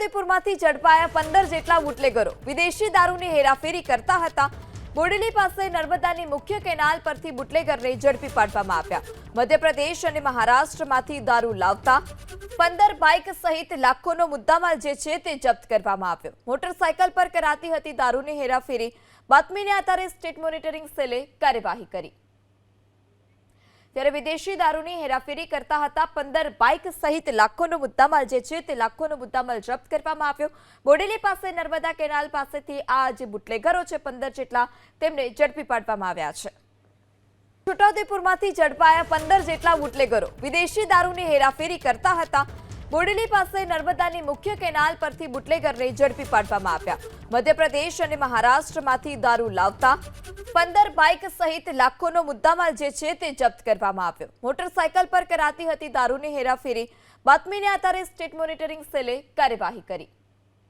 છોટાઉદેપુરમાંથી ઝડપાયા પંદર જેટલા બુટલેગરો. વિદેશી દારૂની હેરાફેરી કરતા હતા. બોડેલી પાસે નર્મદાની મુખ્ય કેનાલ પરથી બુટલેગરને ઝડપી પાડવામાં આવ્યા. મધ્યપ્રદેશ અને મહારાષ્ટ્રમાંથી દારૂ લાવતા પંદર બાઇક સહિત લાખોનો મુદ્દામાલ જે છે તે જપ્ત કરવામાં આવ્યો. મોટરસાયકલ પર કરાતી હતી દારૂની હેરાફેરી. બાતમીને આધારે સ્ટેટ મોનિટરિંગ સેલે કાર્યવાહી કરી. ત્યારે વિદેશી દારૂની હેરાફેરી કરતા હતા પંદર બાઇક સહિત લાખોનો મુદ્દામાલ જે છે તે લાખોનો મુદ્દામાલ જપ્ત કરવામાં આવ્યો. બોડેલી પાસે નર્મદા કેનાલ પાસેથી આ જે બુટલેગરો છે, પંદર જેટલા તેમને ઝડપી પાડવામાં આવ્યા છે. છોટાઉદેપુરમાંથી ઝડપાયા પંદર જેટલા બુટલેગરો વિદેશી દારૂની હેરાફેરી કરતા હતા. બોડેલી પાસે નર્મદાની મુખ્ય કેનાલ પરથી બુટલેગરને ઝડપી પાડવામાં આવ્યા. મધ્યપ્રદેશ અને મહારાષ્ટ્રમાંથી દારૂ લાવતા પંદર બાઇક સહિત લાખોનો મુદ્દામાલ જે છે તે જપ્ત કરવામાં આવ્યો. મોટરસાયકલ પર કરાતી હતી દારૂની હેરાફેરી. બાતમીને આધારે સ્ટેટ મોનિટરિંગ સેલે કાર્યવાહી કરી.